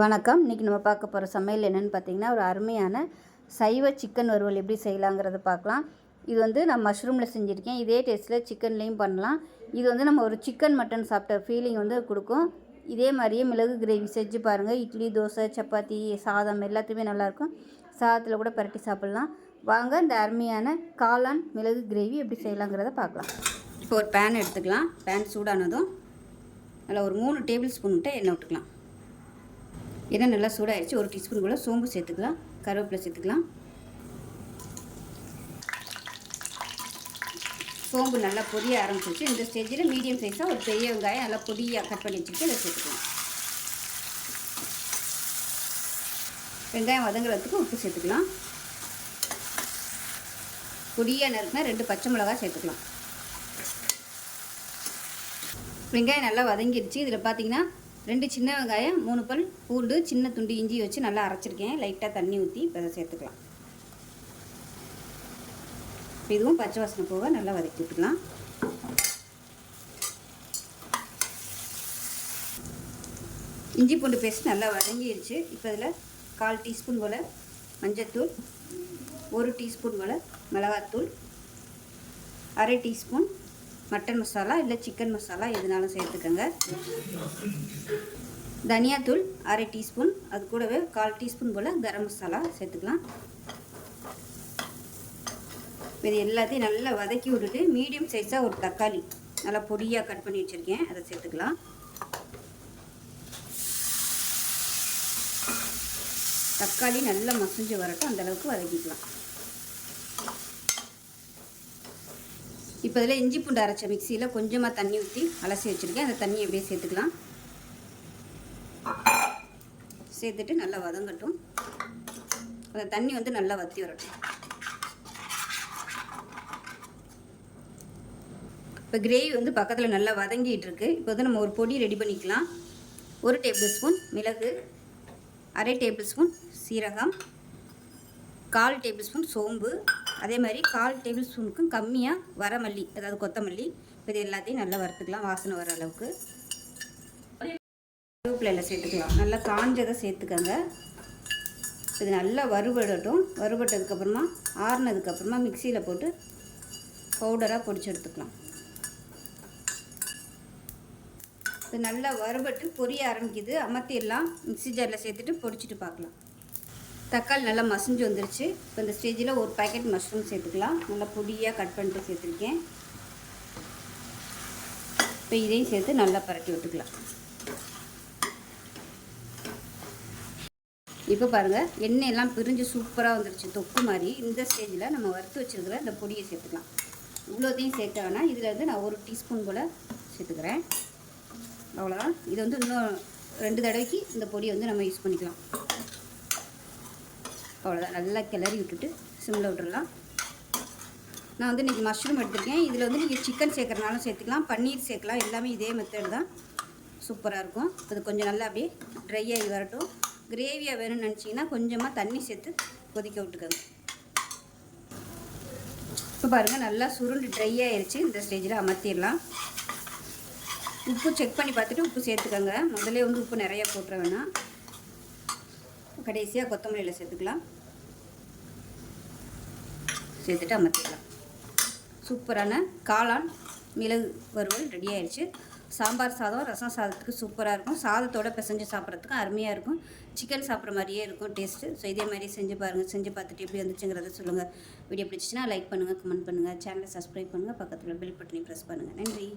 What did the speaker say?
வணக்கம். இன்றைக்கி நம்ம பார்க்க போகிற சமையல் என்னென்னு பார்த்தீங்கன்னா ஒரு அருமையான சைவ சிக்கன் வறுவல் எப்படி செய்யலாங்கிறத பார்க்கலாம். இது வந்து நான் மஷ்ரூமில் செஞ்சுருக்கேன். இதே டேஸ்ட்டில் சிக்கன்லேயும் பண்ணலாம். இது வந்து நம்ம ஒரு சிக்கன் மட்டன் சாப்பிட்ட ஃபீலிங் வந்து கொடுக்கும். இதே மாதிரியே மிளகு கிரேவி செஞ்சு பாருங்கள் இட்லி தோசை சப்பாத்தி சாதம் எல்லாத்தையுமே நல்லாயிருக்கும். சாதத்தில் கூட பரட்டி சாப்பிட்லாம். வாங்க இந்த அருமையான காளான் மிளகு கிரேவி எப்படி செய்யலாங்கிறத பார்க்கலாம். இப்போ ஒரு பேன் எடுத்துக்கலாம். பேன் சூடானதும் அதில் ஒரு மூணு டேபிள் ஸ்பூன் விட்டு எண்ணெய் விட்டுக்கலாம். எண்ணெய் நல்லா சூடாகிடுச்சு ஒரு டீஸ்பூன் கூட சோம்பு சேர்த்துக்கலாம். கருவேப்பிலை சேர்த்துக்கலாம். சோம்பு நல்லா பொரிய ஆரம்பிச்சிருச்சு. இந்த ஸ்டேஜில் மீடியம் சைஸாக ஒரு பெரிய வெங்காயம் நல்லா பொடியாக கட் பண்ணி வச்சுட்டு இதை சேர்த்துக்கலாம். வெங்காயம் வதங்குறதுக்கு உப்பு சேர்த்துக்கலாம். பொடியாக நறுக்கினா ரெண்டு பச்சை மிளகாய் சேர்த்துக்கலாம். வெங்காயம் நல்லா வதங்கிடுச்சு இதில் பார்த்தீங்கன்னா ரெண்டு சின்ன வெங்காயம் மூணு பல் பூண்டு சின்ன துண்டு இஞ்சி வச்சு நல்லா அரைச்சிருக்கேன். லைட்டாக தண்ணி ஊற்றி இப்போ அதை சேர்த்துக்கலாம். இதுவும் பச்சை வாசனை போக நல்லா வதக்கி விட்டுக்கலாம். இஞ்சி பூண்டு பேஸ்ட் நல்லா வதங்கிடுச்சு இப்போ இதில் கால் டீஸ்பூன் போல் மஞ்சத்தூள் ஒரு டீஸ்பூன் போல் மிளகாத்தூள் அரை டீஸ்பூன் மட்டன் மசாலா இல்லை சிக்கன் மசாலா எதுனாலும் சேர்த்துக்கோங்க. தனியாத்தூள் அரை டீஸ்பூன் அது கூடவே கால் டீஸ்பூன் போல் கரம் மசாலா சேர்த்துக்கலாம். இது எல்லாத்தையும் நல்லா வதக்கி விட்டுட்டு மீடியம் சைஸாக ஒரு தக்காளி நல்லா பொடியாக கட் பண்ணி வச்சுருக்கேன். அதை சேர்த்துக்கலாம். தக்காளி நல்லா மசிஞ்சு வரட்டும் அந்தளவுக்கு வதக்கிக்கலாம். இப்போ இதில் இஞ்சி பூண்டு அரைச்ச மிக்சியில் கொஞ்சமாக தண்ணி ஊற்றி அலசி வச்சுருக்கேன். அந்த தண்ணி அப்படியே சேர்த்துக்கலாம். சேர்த்துட்டு நல்லா வதங்கட்டும். அந்த தண்ணி வந்து நல்லா வற்றி வரட்டும். இப்போ கிரேவி வந்து பக்கத்தில் நல்லா வதங்கிட்டு இருக்கு. இப்போ வந்து நம்ம ஒரு பொடி ரெடி பண்ணிக்கலாம். ஒரு டேபிள் ஸ்பூன் மிளகு அரை டேபிள் ஸ்பூன் சீரகம் கால் டேபிள் ஸ்பூன் சோம்பு அதே மாதிரி கால் டேபிள் ஸ்பூனுக்கும் கம்மியாக வரமல்லி அதாவது கொத்தமல்லி. இது எல்லாத்தையும் நல்லா வறுத்துக்கலாம் வாசனை வர அளவுக்கு. கருவேப்பிலையில் சேர்த்துக்கலாம். நல்லா காஞ்சதை சேர்த்துக்கோங்க. இது நல்லா வறுபடட்டும். வறுபட்டதுக்கப்புறமா ஆறுனதுக்கப்புறமா மிக்சியில் போட்டு பவுடராக பொடிச்சு எடுத்துக்கலாம். இது நல்லா வறுபட்டு பொரிய ஆரம்பிக்குது. அமர்த்திடலாம் மிக்சி ஜாரில் சேர்த்துட்டு பொடிச்சிட்டு பார்க்கலாம். தக்காளி நல்லா மசிஞ்சு வந்துருச்சு. இப்போ இந்த ஸ்டேஜில் ஒரு பேக்கெட் மஷ்ரூம் சேர்த்துக்கலாம். நல்லா பொடியாக கட் பண்ணிட்டு சேர்த்துருக்கேன். இப்போ இதையும் சேர்த்து நல்லா பரட்டி விட்டுக்கலாம். இப்போ பாருங்கள் எண்ணெயெல்லாம் பிரிஞ்சு சூப்பராக வந்துருச்சு. தொக்கு மாதிரி இந்த ஸ்டேஜில் நம்ம வறுத்து வச்சுருக்கிற இந்த பொடியை சேர்த்துக்கலாம். இவ்வளோத்தையும் சேர்க்க வேணாம். இதில் வந்து நான் ஒரு டீஸ்பூன் போல் சேர்த்துக்கிறேன். அவ்வளோதான். இது வந்து இன்னும் ரெண்டு தடவைக்கு இந்த பொடியை வந்து நம்ம யூஸ் பண்ணிக்கலாம். அவ்வளோதான் நல்லா கிளறி விட்டுட்டு சிம்மில் விட்டுடலாம் நான் வந்து இன்றைக்கி மஷ்ரூம் எடுத்திருக்கேன். இதில் வந்து நீங்கள் சிக்கன் சேர்க்குறனாலும் சேர்த்துக்கலாம். பன்னீர் சேர்க்கலாம். எல்லாமே இதே மெத்தட் தான். சூப்பராக இருக்கும். அது கொஞ்சம் நல்லா அப்படியே ட்ரை ஆகி வரட்டும். கிரேவியாக வேணும்னு நினச்சிங்கன்னா கொஞ்சமாக தண்ணி சேர்த்து கொதிக்க விட்டுக்கோங்க. இப்போ பாருங்கள் நல்லா சுருண்டு ட்ரை ஆயிடுச்சு இந்த ஸ்டேஜில் அமர்த்திடலாம். உப்பு செக் பண்ணி பார்த்துட்டு உப்பு சேர்த்துக்கோங்க. முதலே வந்து உப்பு நிறையா போட்டுற வேணாம். கடைசியாக கொத்தமல்லியில் சேர்த்துக்கலாம். சேர்த்துட்டு அமர்த்திக்கலாம். சூப்பரான காளான் மிளகு வறுவல் ரெடி ஆயிடுச்சு. சாம்பார் சாதம் ரசம் சாதத்துக்கு சூப்பராக இருக்கும். சாதத்தோடு பிசைஞ்சு சாப்பிட்றதுக்கும் அருமையாக இருக்கும். சிக்கன் சாப்பிட்ற மாதிரியே இருக்கும் டேஸ்ட்டு ஸோ இதே மாதிரி செஞ்சு பாருங்கள் செஞ்சு பார்த்துட்டு எப்படி வந்துச்சுங்கிறத சொல்லுங்கள் வீடியோ பிடிச்சிச்சின்னா லைக் பண்ணுங்கள் கமெண்ட் பண்ணுங்கள் சேனலை சப்ஸ்கிரைப் பண்ணுங்கள் பக்கத்தில் பெல் பட்டனை ப்ரெஸ் பண்ணுங்கள் நன்றி.